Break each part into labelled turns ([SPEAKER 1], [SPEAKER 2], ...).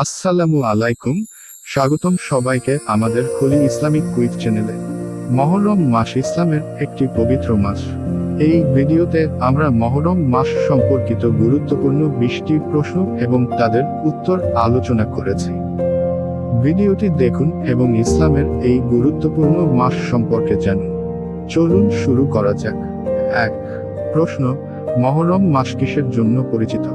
[SPEAKER 1] আসসালামু আলাইকুম, স্বাগতম সবাইকে আমাদের হোলি ইসলামিক কুইজ চ্যানেলে। মহরম মাস ইসলামের একটি পবিত্র মাস। এই ভিডিওতে আমরা মহরম মাস সম্পর্কিত গুরুত্বপূর্ণ বিশটি প্রশ্ন এবং তাদের উত্তর আলোচনা করেছি। ভিডিওটি দেখুন এবং ইসলামের এই গুরুত্বপূর্ণ মাস সম্পর্কে জানুন। চলুন শুরু করা যাক। এক, প্রশ্ন, মহরম মাস কিসের জন্য পরিচিত?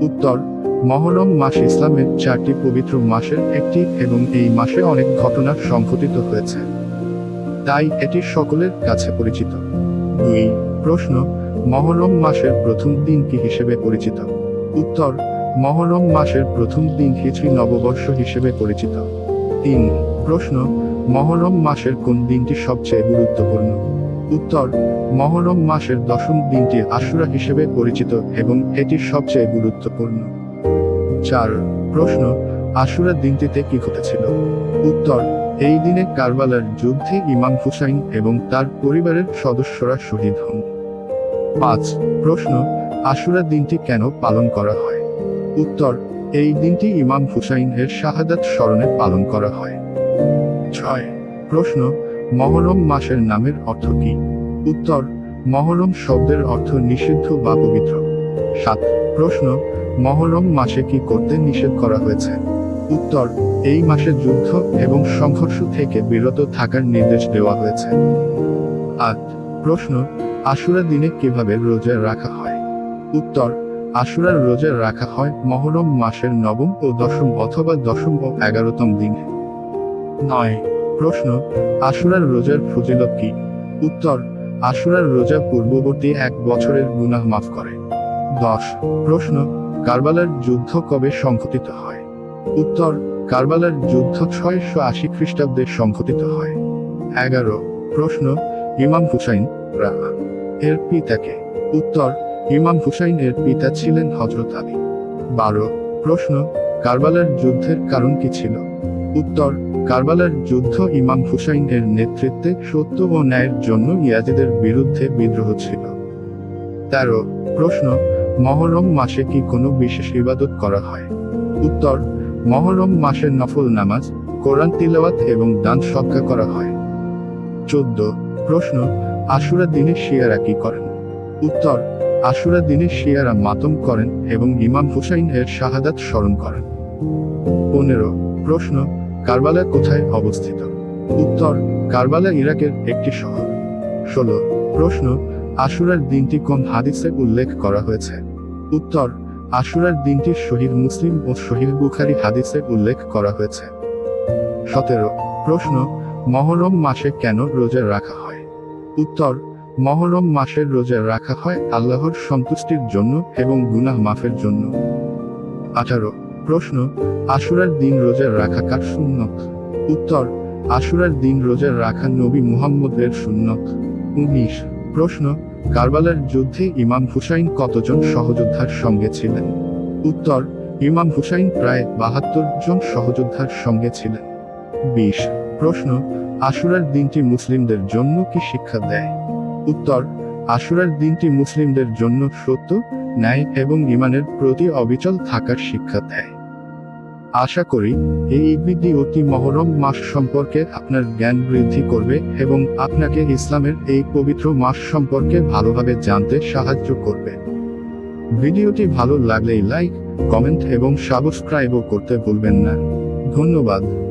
[SPEAKER 1] উত্তর মহরম মাস ইসলামের চারটি পবিত্র মাসের একটি এবং এই মাসে অনেক ঘটনা সংঘটিত হয়েছে। তাই এটি সকলের কাছে পরিচিত। দুই, প্রশ্ন মহরম মাসের প্রথম দিন কি হিসেবে পরিচিত। উত্তর মহরম মাসের প্রথম দিন হিজরি নববর্ষ হিসেবে পরিচিত। তিন, প্রশ্ন মহরম মাসের কোন দিনটি সবচেয়ে গুরুত্বপূর্ণ? উত্তর, মহরম মাসের দশম দিনটি আশুরা হিসেবে পরিচিত এবং এটি সবচেয়ে গুরুত্বপূর্ণ। চার, প্রশ্ন, আশুরা দিনটিতে কি ঘটেছিল? উত্তর, এই দিনে কারবালার যুদ্ধে ইমাম হুসাইন এবং তার পরিবারের সদস্যরা শহীদ হন। পাঁচ, প্রশ্ন, আশুরা দিনটি কেন পালন করা হয়? উত্তর, এই দিনটি ইমাম হুসাইন এর শাহাদাত স্মরণে পালন করা হয়। ছয়, প্রশ্ন মহরম মাসের নামের অর্থ কি? উত্তর, মহরম শব্দের অর্থ নিষিদ্ধ বা পবিত্র। সাত, প্রশ্ন, মহরম মাসে কি করতে নিষেধ করা হয়েছে? উত্তর, এই মাসে যুদ্ধ এবং সংঘর্ষ থেকে বিরত থাকার নির্দেশ দেওয়া হয়েছে। আট, প্রশ্ন, আশুরা দিনে কীভাবে রোজা রাখা হয়? উত্তর, আশুরার রোজা রাখা হয় মহরম মাসের নবম ও দশম অথবা দশম ও এগারোতম দিনে। নয় প্রশ্ন, আশুরার রোজার ফজিলত কি? উত্তর, আশুরার রোজা পূর্ববর্তী এক বছরের গুনাহ মাফ করে। দশ, প্রশ্ন, কারবালার যুদ্ধ কবে সংঘটিত হয়? উত্তর, কারবালার যুদ্ধ ছয়শো আশি খ্রিস্টাব্দে সংঘটিত হয়। এগারো, প্রশ্ন, ইমাম হুসাইন, রা, এর পিতাকে উত্তর, ইমাম হুসাইন এর পিতা ছিলেন হজরত আলী। বারো, প্রশ্ন, কারবালার যুদ্ধের কারণ কি ছিল? উত্তর কারবালার যুদ্ধ ইমাম হুসাইন এর নেতৃত্বে সত্য ও ন্যায়ের জন্য ইয়াজিদের বিরুদ্ধে বিদ্রোহ ছিল। তেরো, প্রশ্ন, মহরম মাসে কি কোনো বিশেষ ইবাদত করা হয়? উত্তর, মহরম মাসের নফল নামাজ, কোরআন তিলাওয়াত এবং দান সৎকা করা হয়। চোদ্দ, প্রশ্ন, আশুরা দিনে শিয়ারা কি করেন? উত্তর, আশুরা দিনে শিয়ারা মাতম করেন এবং ইমাম হুসাইন এর শাহাদাত স্মরণ করেন। পনেরো, প্রশ্ন কারবালা কোথায় অবস্থিত? উত্তর, কারবালা ইরাকের একটি শহর। ষোলো, প্রশ্ন, আশুরার দিনটি কোন হাদিসে উল্লেখ করা হয়েছে? উত্তর, আশুরার দিনটি শহীদ মুসলিম ও শহীদ বুখারি হাদিসে উল্লেখ করা হয়েছে। সতেরো, প্রশ্ন, মহরম মাসে কেন রোজা রাখা হয়? উত্তর, মহরম মাসের রোজা রাখা হয় আল্লাহর সন্তুষ্টির জন্য এবং গুনাহ মাফের জন্য। আঠারো প্রশ্ন, আশুরার দিন রোজা রাখা কার সুন্নত? উত্তর, আশুরার দিন রোজা রাখা নবী মুহাম্মদের সুন্নত। উনিশ, প্রশ্ন, কারবালার যুদ্ধে ইমাম হুসাইন কতজন সহযোদ্ধার সঙ্গে ছিলেন? উত্তর, ইমাম হুসাইন প্রায় বাহাত্তর জন সহযোদ্ধার সঙ্গে ছিলেন। বিশ, প্রশ্ন, আশুরার দিনটি মুসলিমদের জন্য কি শিক্ষা দেয়? উত্তর, আশুরার দিনটি মুসলিমদের জন্য সত্য, ন্যায় এবং ইমানের প্রতি অবিচল থাকার শিক্ষা দেয়। আশা করি, এই ভিডিওটি মহরম মাস সম্পর্কে আপনার জ্ঞান বৃদ্ধি করবে এবং আপনাকে ইসলামের এই পবিত্র মাস সম্পর্কে ভালোভাবে জানতে সাহায্য করবে। ভিডিওটি ভালো লাগলেই লাইক, কমেন্ট এবং সাবস্ক্রাইবও করতে ভুলবেন না। ধন্যবাদ।